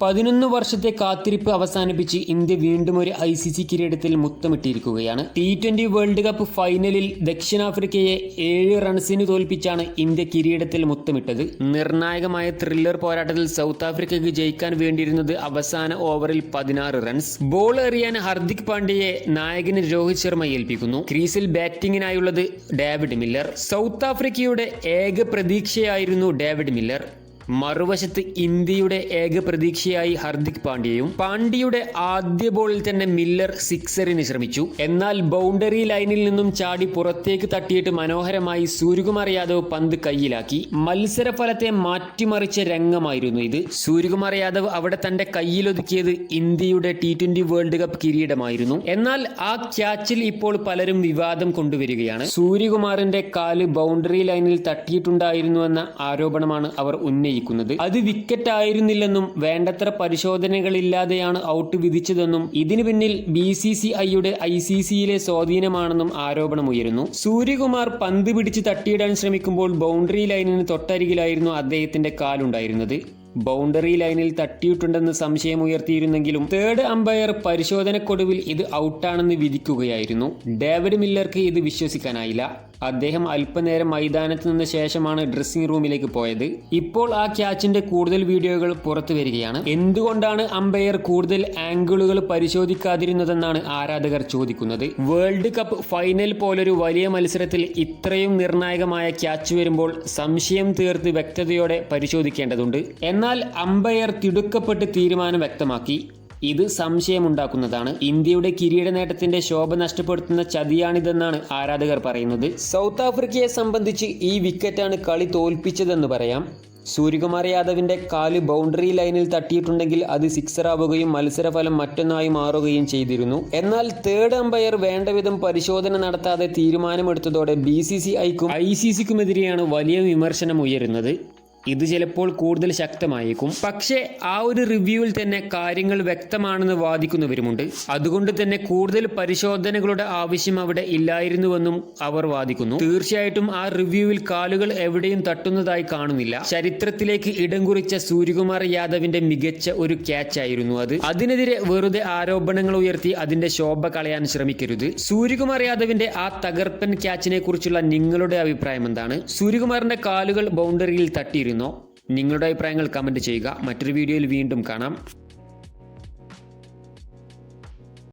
പതിനൊന്ന് വർഷത്തെ കാത്തിരിപ്പ് അവസാനിപ്പിച്ച് ഇന്ത്യ വീണ്ടും ഒരു ഐ സി സി കിരീടത്തിൽ മുത്തമിട്ടിരിക്കുകയാണ്. ടി ട്വന്റി വേൾഡ് കപ്പ് ഫൈനലിൽ ദക്ഷിണാഫ്രിക്കയെ ഏഴ് റൺസിന് തോൽപ്പിച്ചാണ് ഇന്ത്യ കിരീടത്തിൽ മുത്തമിട്ടത്. നിർണായകമായ ത്രില്ലർ പോരാട്ടത്തിൽ സൗത്ത് ആഫ്രിക്കയ്ക്ക് ജയിക്കാൻ വേണ്ടിയിരുന്നത് അവസാന ഓവറിൽ പതിനാറ് റൺസ് ബോൾ എറിയാൻ ഹർദിക് പാണ്ഡ്യയെ നായകന് രോഹിത് ശർമ്മ ഏൽപ്പിക്കുന്നു. ക്രീസിൽ ബാറ്റിംഗിനായുള്ളത് ഡേവിഡ് മില്ലർ. സൗത്ത് ആഫ്രിക്കയുടെ ഏക പ്രതീക്ഷയായിരുന്നു ഡേവിഡ് മില്ലർ. മറുവശത്ത് ഇന്ത്യയുടെ ഏക പ്രതീക്ഷയായി ഹർദിക് പാണ്ഡ്യയും പാണ്ഡ്യയുടെ ആദ്യ ബോളിൽ തന്നെ മില്ലർ സിക്സറിന് ശ്രമിച്ചു. എന്നാൽ ബൗണ്ടറി ലൈനിൽ നിന്നും ചാടി പുറത്തേക്ക് തട്ടിയിട്ട് മനോഹരമായി സൂര്യകുമാർ യാദവ് പന്ത് കയ്യിലാക്കി മത്സരഫലത്തെ മാറ്റിമറിച്ച രംഗമായിരുന്നു ഇത്. സൂര്യകുമാർ യാദവ് അവിടെ തന്റെ കയ്യിലൊതുക്കിയത് ഇന്ത്യയുടെ ടി ട്വന്റി വേൾഡ് കപ്പ് കിരീടമായിരുന്നു. എന്നാൽ ആ ക്യാച്ചിൽ ഇപ്പോൾ പലരും വിവാദം കൊണ്ടുവരികയാണ്. സൂര്യകുമാറിന്റെ കാൽ ബൗണ്ടറി ലൈനിൽ തട്ടിയിട്ടുണ്ടായിരുന്നുവെന്ന ആരോപണമാണ് അവർ ഉന്നയിക്കുന്നത് അത് വിക്കറ്റ് ആയിരുന്നില്ലെന്നും വേണ്ടത്ര പരിശോധനകളില്ലാതെയാണ് ഔട്ട് വിധിച്ചതെന്നും ഇതിനു പിന്നിൽ ബി സി സി ഐയുടെ ഐ സി സിയിലെ സ്വാധീനമാണെന്നും ആരോപണമുയരുന്നു. സൂര്യകുമാർ പന്ത് പിടിച്ച് തട്ടിയിടാൻ ശ്രമിക്കുമ്പോൾ ബൗണ്ടറി ലൈനിന് തൊട്ടരികിലായിരുന്നു അദ്ദേഹത്തിന്റെ കാലുണ്ടായിരുന്നത്. ബൗണ്ടറി ലൈനിൽ തട്ടിയിട്ടുണ്ടെന്ന് സംശയമുയർത്തിയിരുന്നെങ്കിലും തേർഡ് അമ്പയർ പരിശോധനക്കൊടുവിൽ ഇത് ഔട്ടാണെന്ന് വിധിക്കുകയായിരുന്നു. ഡേവിഡ് മില്ലർക്ക് ഇത് വിശ്വസിക്കാനായില്ല. അദ്ദേഹം അല്പനേരം മൈതാനത്ത് നിന്ന ശേഷമാണ് ഡ്രസ്സിംഗ് റൂമിലേക്ക് പോയത്. ഇപ്പോൾ ആ ക്യാച്ചിന്റെ കൂടുതൽ വീഡിയോകൾ പുറത്തു വരികയാണ്. എന്തുകൊണ്ടാണ് അമ്പയർ കൂടുതൽ ആംഗിളുകൾ പരിശോധിക്കാതിരുന്നതെന്നാണ് ആരാധകർ ചോദിക്കുന്നത്. വേൾഡ് കപ്പ് ഫൈനൽ പോലൊരു വലിയ മത്സരത്തിൽ ഇത്രയും നിർണായകമായ ക്യാച്ച് വരുമ്പോൾ സംശയം തീർത്ത് വ്യക്തതയോടെ പരിശോധിക്കേണ്ടതുണ്ട്. എന്നാൽ അമ്പയർ തിടുക്കപ്പെട്ട് തീരുമാനം വ്യക്തമാക്കി. ഇത് സംശയമുണ്ടാക്കുന്നതാണ്. ഇന്ത്യയുടെ കിരീട നേട്ടത്തിന്റെ ശോഭ നഷ്ടപ്പെടുത്തുന്ന ചതിയാണിതെന്നാണ് ആരാധകർ പറയുന്നത്. സൗത്ത് ആഫ്രിക്കയെ സംബന്ധിച്ച് ഈ വിക്കറ്റാണ് കളി തോൽപ്പിച്ചതെന്ന് പറയാം. സൂര്യകുമാർ യാദവിന്റെ കാൽ ബൗണ്ടറി ലൈനിൽ തട്ടിയിട്ടുണ്ടെങ്കിൽ അത് സിക്സർ ആവുകയും മത്സരഫലം മറ്റൊന്നായി മാറുകയും ചെയ്തിരുന്നു. എന്നാൽ തേർഡ് അമ്പയർ വേണ്ടവിധം പരിശോധന നടത്താതെ തീരുമാനമെടുത്തതോടെ ബി സി സി ഐക്കും ഐ സി സിക്കുമെതിരെയാണ് വലിയ വിമർശനം ഉയരുന്നത്. ഇത് ചിലപ്പോൾ കൂടുതൽ ശക്തമായേക്കും. പക്ഷേ ആ ഒരു റിവ്യൂവിൽ തന്നെ കാര്യങ്ങൾ വ്യക്തമാണെന്ന് വാദിക്കുന്നവരുമുണ്ട്. അതുകൊണ്ട് തന്നെ കൂടുതൽ പരിശോധനകളുടെ ആവശ്യം അവിടെ ഇല്ലായിരുന്നുവെന്നും അവർ വാദിക്കുന്നു. തീർച്ചയായിട്ടും ആ റിവ്യൂവിൽ കാലുകൾ എവിടെയും തട്ടുന്നതായി കാണുന്നില്ല. ചരിത്രത്തിലേക്ക് ഇടം കുറിച്ച സൂര്യകുമാർ യാദവിന്റെ മികച്ച ഒരു ക്യാച്ച് ആയിരുന്നു അത്. അതിനെതിരെ വെറുതെ ആരോപണങ്ങൾ ഉയർത്തി അതിന്റെ ശോഭ കളയാൻ ശ്രമിക്കരുത്. സൂര്യകുമാർ യാദവിന്റെ ആ തകർപ്പൻ ക്യാച്ചിനെ കുറിച്ചുള്ള നിങ്ങളുടെ അഭിപ്രായം എന്താണ്? സൂര്യകുമാറിന്റെ കാലുകൾ ബൗണ്ടറിയിൽ തട്ടിയിരുന്നു. നിങ്ങളുടെ അഭിപ്രായങ്ങൾ കമന്റ് ചെയ്യുക. മറ്റൊരു വീഡിയോയിൽ വീണ്ടും കാണാം.